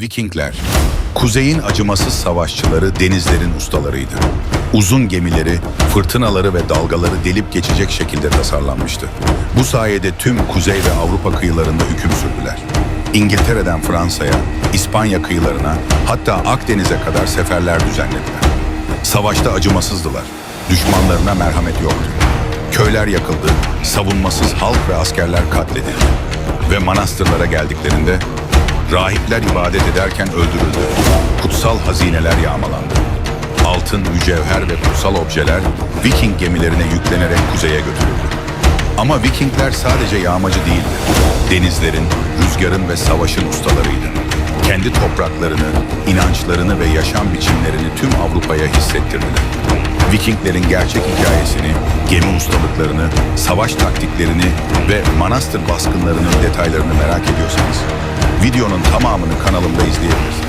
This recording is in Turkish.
Vikingler, kuzeyin acımasız savaşçıları denizlerin ustalarıydı. Uzun gemileri, fırtınaları ve dalgaları delip geçecek şekilde tasarlanmıştı. Bu sayede tüm kuzey ve Avrupa kıyılarında hüküm sürdüler. İngiltere'den Fransa'ya, İspanya kıyılarına, hatta Akdeniz'e kadar seferler düzenlediler. Savaşta acımasızdılar. Düşmanlarına merhamet yoktu. Köyler yakıldı, savunmasız halk ve askerler katledildi. Ve manastırlara geldiklerinde rahipler ibadet ederken öldürüldü. Kutsal hazineler yağmalandı. Altın, mücevher ve kutsal objeler Viking gemilerine yüklenerek kuzeye götürüldü. Ama Vikingler sadece yağmacı değildi. Denizlerin, rüzgarın ve savaşın ustalarıydı. Kendi topraklarını, inançlarını ve yaşam biçimlerini tüm Avrupa'ya hissettirdiler. Vikinglerin gerçek hikayesini, gemi ustalıklarını, savaş taktiklerini ve manastır baskınlarının detaylarını merak ediyorsanız, videonun tamamını kanalımda izleyebilirsiniz.